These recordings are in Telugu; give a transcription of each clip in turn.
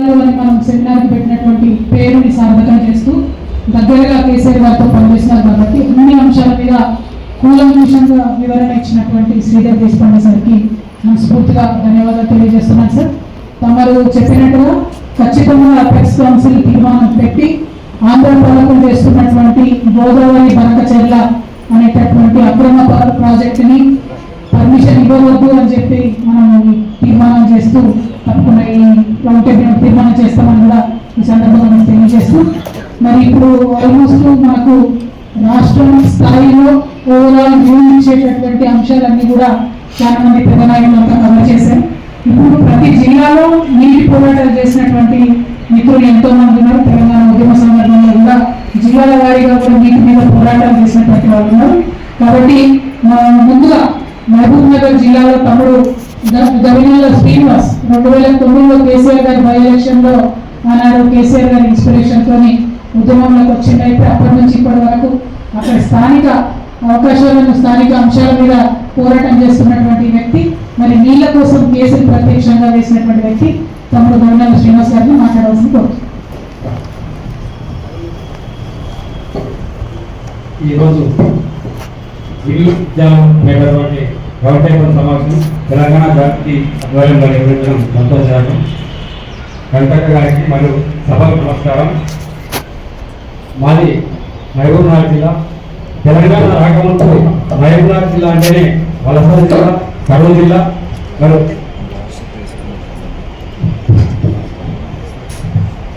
మనం సెమినార్ పెట్టినటువంటి పేరుని సార్థకం చేస్తూ దగ్గరగా కేసీఆర్ గారితో పనిచేస్తున్నారు కాబట్టి అన్ని అంశాల మీద కూలంకషంగా వివరణ ఇచ్చినటువంటి శ్రీధర్ దేశపాండే సార్కి మనస్ఫూర్తిగా ధన్యవాదాలు తెలియజేస్తున్నాను సార్. తమరు చెప్పినట్టుగా ఖచ్చితంగా ప్రెస్ కౌన్సిల్ తీర్మానం పెట్టి ఆంధ్ర పాలకులు చేస్తున్నటువంటి గోదావరి బనకచెర్ల అనేటటువంటి అక్రమ ప్రాజెక్టుని పర్మిషన్ ఇవ్వవద్దు అని చెప్పి మనం తీర్మానం చేస్తూ రౌండ్ తీర్మానం చేస్తామని కూడా ఈ సందర్భంగా మేము తెలియజేస్తూ మరి ఇప్పుడు ఆల్మోస్ట్ మనకు రాష్ట్రం స్థాయిలో ఓవరాల్ వ్యూ అంశాలన్నీ కూడా చాలా మంది పెద్ద నాయకులంతా కవర్ చేశారు. ఇప్పుడు ప్రతి జిల్లాలో నీటి పోరాటాలు చేసినటువంటి మిత్రులు ఎంతో మంది ఉన్నారు. తెలంగాణ ఉద్యమ సందర్భంలో కూడా జిల్లాల వారీగా కూడా నీటి మీద పోరాటాలు చేసినటువంటి వాళ్ళు ఉన్నారు. కాబట్టి ముందుగా మహబూబ్ నగర్ జిల్లాలో తమ్ముడు గవినెల శ్రీనివాస్ రెండు వేల తొమ్మిదిలో కేసీఆర్ గారి బై ఎలక్షన్లో ఆనాడు కేసీఆర్ గారి ఇన్స్పిరేషన్ తోని ఉద్యమంలోకి వచ్చిందైతే అప్పటి నుంచి ఇప్పటి వరకు అక్కడ స్థానిక అవకాశాలను స్థానిక అంశాల మీద పోరాటం చేస్తున్నటువంటి వ్యక్తి మరి నీళ్ళ కోసం కేసులు ప్రత్యక్షంగా వేసినటువంటి వ్యక్తి తమ్ముడు గవర్నర్ శ్రీనివాస్ గారిని మాట్లాడవలసింది కోరుతుంది ఈరోజు ఇల్లు అనేటటువంటి రౌండ్ సమావేశం తెలంగాణ జాతి ఆధ్వర్యంలో నిర్వహించడం సంతోషకరం వెంకట గారికి మరియు సభకు నమస్కారం. మాది మహబూబ్నగర్ జిల్లా. తెలంగాణ రాకముందు మహబూబ్నగర్ జిల్లా అంటేనే వలస జిల్లా కరూరు జిల్లా. మరియు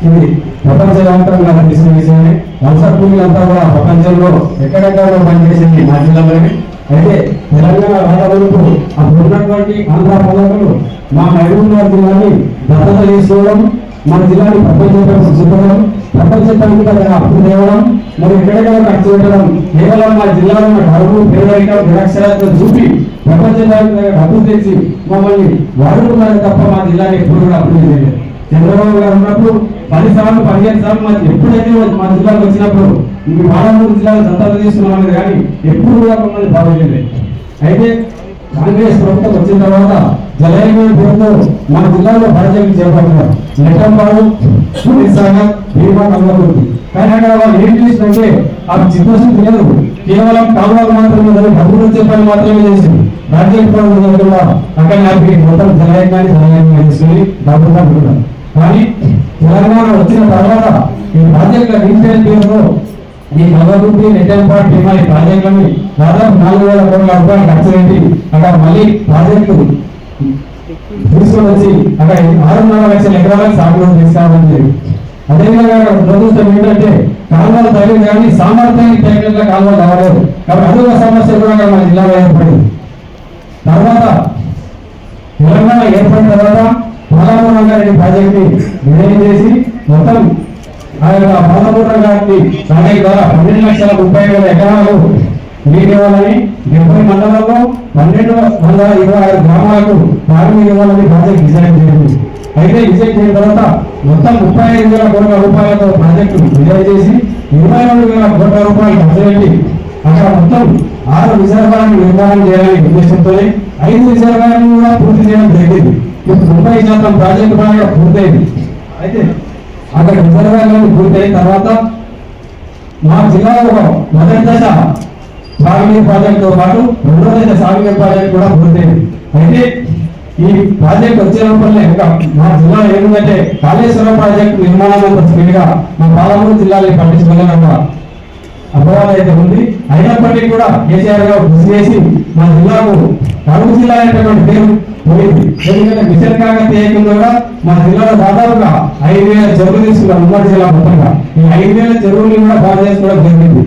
ఇది ప్రపంచవ్యాప్తంగా అనిపిస్తున్న విషయమే. వలస కూలీలంతా కూడా ప్రపంచంలో ఎక్కడెక్కడ పనిచేసింది మా జిల్లాలోనే? అయితే తెలంగాణ రాకముందు అప్పుడు ఉన్నటువంటి ఆంధ్ర పాలకులు మా మహబూబ్నగర్ జిల్లాని దత్తత తీసుకోవడం మన జిల్లాని ప్రపంచం చూపడం ప్రపంచవ్యాప్తంగా అప్పు తేవడం మరి ఎక్కడెక్కడ ఖర్చు పెట్టడం కేవలం మా జిల్లాలో ఉన్న డబ్బు పేదరికం నిరక్షరాలతో చూపి ప్రపంచవ్యాప్తంగా డబ్బు తెచ్చి మమ్మల్ని వాడుకున్నారు తప్ప మా జిల్లాని ఎప్పుడు కూడా అభివృద్ధి చేయలేదు. చంద్రబాబు గారు ఉన్నప్పుడు పది సార్లు పదిహేను సార్లు మాకు ఎప్పుడైతే మా జిల్లాకు వచ్చినప్పుడు మీ బాలమూరు జిల్లాలో దత్తత తీసుకున్నామని కానీ ఎప్పుడు కూడా మమ్మల్ని బాగోలేదు అయితే కాంగ్రెస్ ప్రభుత్వం వచ్చిన తర్వాత జలయమైన పేరుతో మన జిల్లాలో ప్రాజెక్టు చేపడుతున్నారు లెక్కపాడు సాగర్ భీమా కమలకుర్తి కానీ అక్కడ వాళ్ళు ఏం చేసిందంటే ఆ చిత్తశుద్ధి లేదు. కేవలం కాలువలు మాత్రమే డబ్బులు వచ్చే పని మాత్రమే చేసింది. ప్రాజెక్ట్ పనులు అక్కడ నాకు మొత్తం జలయజ్ఞాన్ని జలయజ్ఞాన్ని తీసుకుని డబ్బులు పట్టుకున్నారు కానీ తెలంగాణ వచ్చిన తర్వాత ఈ ప్రాజెక్టుల రీసేల్ పేరుతో ఈ నవగుంటి నెట్టంపాటు భీమా ఈ ప్రాజెక్టులని దాదాపు నాలుగు వేల కోట్ల రూపాయలు ఖర్చు పెట్టి అక్కడ మళ్ళీ ప్రాజెక్టు తీసుకొని వచ్చి అక్కడ ఆరున్నర లక్షల ఎకరాలకు సాగుబడి తీసుకురావడం అదేవిధంగా అక్కడ దురదృష్టం ఏంటంటే కాలువలు తగిలి కానీ సామర్థ్యానికి తగిన కాలువలు రావలేదు కాబట్టి అదొక సమస్య కూడా అక్కడ మన జిల్లాలో ఏర్పడింది తర్వాత తెలంగాణ ఏర్పడిన తర్వాత పాలమూరు రంగారెడ్డి ప్రాజెక్ట్ నిర్ణయం చేసి మొత్తం ఆ యొక్క పాలమూరు రంగారెడ్డి ప్రాజెక్ట్ ద్వారా లక్షల ముప్పై వేల ఎకరాలు నీటి ఇవ్వాలని డెబ్బై మండలంలో పన్నెండు వందల ఇరవై ఆరు గ్రామాలకు తాగునీరు ఇవ్వాలని ప్రాజెక్ట్ డిజైన్ చేసింది. అయితే డిజైన్ చేసిన తర్వాత మొత్తం ముప్పై ఐదు వేల కోట్ల రూపాయలతో ప్రాజెక్టు డిజైన్ చేసి ఇరవై రెండు వేల కోట్ల రూపాయలు ఖర్చు పెట్టి అక్కడ మొత్తం ఆరు రిజర్వాయర్లు నిర్మాణం చేయాలని ఉద్దేశంతోనే ఐదు రిజర్వాయర్లు కూడా పూర్తి చేయడం జరిగింది. ఇప్పుడు ముప్పై శాతం ప్రాజెక్టు బాగా పూర్తయింది. అయితే అక్కడ రిజర్వాయర్లను పూర్తయిన తర్వాత మా జిల్లాలో మొదటి దశ సాగునీరు ప్రాజెక్టుతో పాటు రెండో దశ సాగునీరు ప్రాజెక్ట్ కూడా పూర్తయింది. అయితే ఈ ప్రాజెక్ట్ వచ్చే లోపలనే ఇంకా మా జిల్లా ఏమిటంటే కాళేశ్వరం ప్రాజెక్ట్ నిర్మాణం అంత మా పాలమూరు జిల్లాని పట్టించుకోలేనన్న అపవాదం అయితే ఉంది. అయినప్పటికీ కూడా కేసీఆర్ గారు కృషి చేసి మా జిల్లాకు కరువు జిల్లా అనేటటువంటి పేరు పోయింది. ఎందుకంటే మిషన్ కాకతీయ కింద కూడా మా జిల్లాలో దాదాపుగా ఐదు వేల చెరువులు తీసుకున్నాం. ఉమ్మడి జిల్లా మొత్తంగా. ఈ ఐదు వేల చెరువులు కూడా బాగా చేసుకోవడం జరిగింది.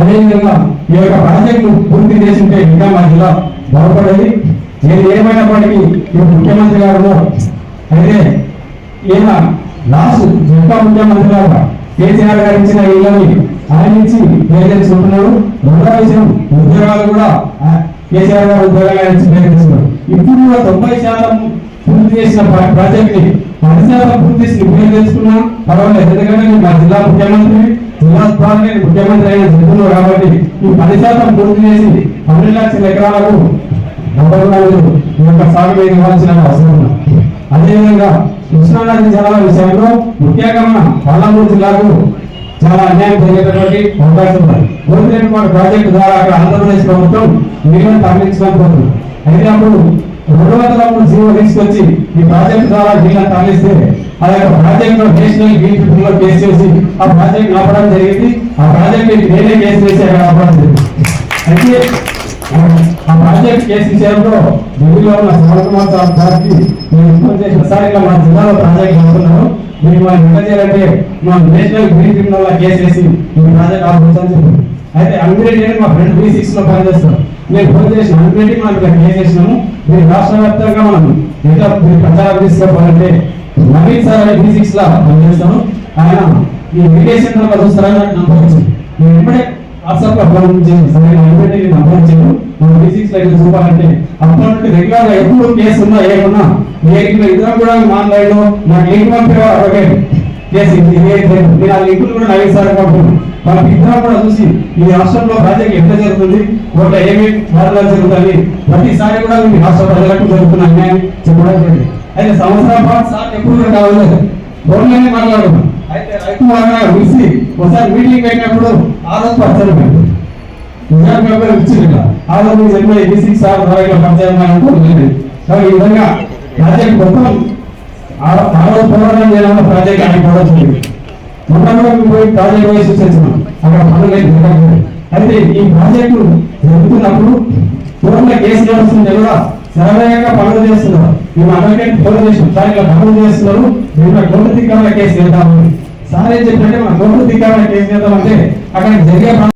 అదేవిధంగా ఈ యొక్క ప్రాజెక్టు పూర్తి చేసింటే ఇంకా మా జిల్లా బాగుపడేది నేను ఏమైనప్పటికీ ఇప్పుడు ముఖ్యమంత్రి గారు అయితే ఈయన లాస్ట్ జంట ముఖ్యమంత్రి గారు కేసీఆర్ గారు ఇచ్చిన ఇళ్ళని ఆయన నుంచి ప్రయత్నించుకుంటున్నాడు రెండో విషయం ఉద్యోగాలు కూడా కేసీఆర్ గారు ఉద్యోగాలు ఆయన ఇప్పుడు కూడా తొంభై శాతం పూర్తి చేసిన ప్రాజెక్ట్ని పది శాతం పూర్తి చేసి ఉపయోగించుకున్నా పర్వాలేదు ఎందుకంటే మా జిల్లా ముఖ్యమంత్రి జిల్లా స్థాయి ముఖ్యమంత్రి అయిన చెప్తున్నాను కాబట్టి ఈ పది శాతం పూర్తి చేసి పన్నెండు లక్షల ఎకరాలకు డెబ్బై ఈ యొక్క సాగు ఇవ్వాల్సిన అవసరం ఉంది. అదేవిధంగా కృష్ణానది జలాల విషయంలో ముఖ్యంగా మన పల్నాడు జిల్లాకు చాలా అన్యాయం జరిగేటటువంటి అవకాశం ఉంది. గోపిరెడ్డిపాడు ప్రాజెక్టు ద్వారా అక్కడ ఆంధ్రప్రదేశ్ ప్రభుత్వం నీళ్ళని తరలించడం పోతుంది అయినప్పుడు రెండు వందల మూడు జీవో తీసుకొచ్చి ఈ ప్రాజెక్ట్ ద్వారా నీళ్ళని తరలిస్తే ఆ యొక్క ప్రాజెక్ట్లో నేషనల్ గ్రీన్లో కేసు చేసి ఆ ప్రాజెక్ట్ ఆపడం జరిగింది. ఆ ప్రాజెక్ట్ నేనే కేసు చేసి అక్కడ ఆపడం జరిగింది. అయితే ఆ ప్రాజెక్ట్ కేసు విషయంలో ఢిల్లీలో ఉన్న శ్రవణ్ గారికి నేను ఇన్ఫార్మ్ చేసిన సార్ ఇలా మా జిల్లాలో ప్రాజెక్ట్ అవుతున్నాను మీరు వాళ్ళు ఎంత చేయాలంటే మా నేషనల్ గ్రీన్ ట్రిబ్యునల్ కేసు వేసి ఈ ప్రాజెక్ట్ ఆపొచ్చని చెప్పి అయితే అంగ్రేడ్ మా ఫ్రెండ్ బీ సిక్స్లో పనిచేస్తాం మేము ఫోన్ చేసిన అంగ్రేడ్ మనం ఇక్కడ కేసు చేసినాము. మీరు రాష్ట్ర వ్యాప్తంగా మనం ఎట్లా మీరు ప్రచారం తీసుకోవాలంటే నవీన్ సార్ అనే ఫిజిక్స్ లా పనిచేస్తాను ఆయన ఈ రేడియేషన్లో చూస్తారని నాకు నంబర్ వచ్చింది నేను ఇప్పుడే వాట్సాప్లో ఫోన్ చేసి సరే ఎందుకంటే నేను నంబర్ ఇచ్చాను నువ్వు ఫిజిక్స్లో ఇక్కడ చూపాలంటే అప్పటి నుండి రెగ్యులర్గా ఎప్పుడు కేసు ఉన్నా ఏమున్నా ఏ ఇద్దరం కూడా మాట్లాడడం నాకు లింక్ పంపేవారు. అడగండి కేసు నేను ఆ లింకులు కూడా నవీన్ సార్ పంపుతున్నాను మన ఇద్దరం కూడా చూసి ఈ రాష్ట్రంలో రాజ్యాంగం ఎంత జరుగుతుంది? ఓట్ల ఏమి వారిలో జరుగుతాయి? ప్రతిసారి కూడా మీ రాష్ట్ర ప్రజలకు జరుగుతున్న అన్యాయం చెప్పడం జరిగింది. అయితే సంవత్సరం పాటు సార్ ఎప్పుడు కూడా కావాలి గవర్నమెంట్ మాట్లాడుతున్నాం అయితే రైతు వారిగా పిలిచి ఒకసారి మీటింగ్ అయినప్పుడు ఆరోజు రోజు పెట్టారు. నిజాం పేపర్ ఇచ్చింది ఇలా ఆ రోజు మీరు చెప్పిన సిక్స్ ఆరు ధరలో పంచాయతీ అనుకుంటుంది ఈ విధంగా ప్రాజెక్ట్ మొత్తం ఆ రోజు పోరాటం చేయాలన్న ప్రాజెక్ట్ ఆగిపోవడం జరిగింది మొన్న కూడా మేము పోయి ప్రాజెక్ట్ వేసి వచ్చేసినాం అక్కడ పనులు లేదు జరగలేదు. అయితే ఈ ప్రాజెక్టు జరుగుతున్నప్పుడు పూర్ణ కేసు నడుస్తుంది కూడా సరదాగా పనులు చేస్తున్నారు. మేము అందరికీ ఫోన్ చేసాం సార్ ఇలా పనులు చేస్తున్నారు. మేము కోర్టు ధిక్కారణ కేసు వెళ్తామని సార్ ఏం చెప్పంటే మన కోర్టు ధిక్కారణ కేసు వెళ్తామంటే అక్కడ జరిగే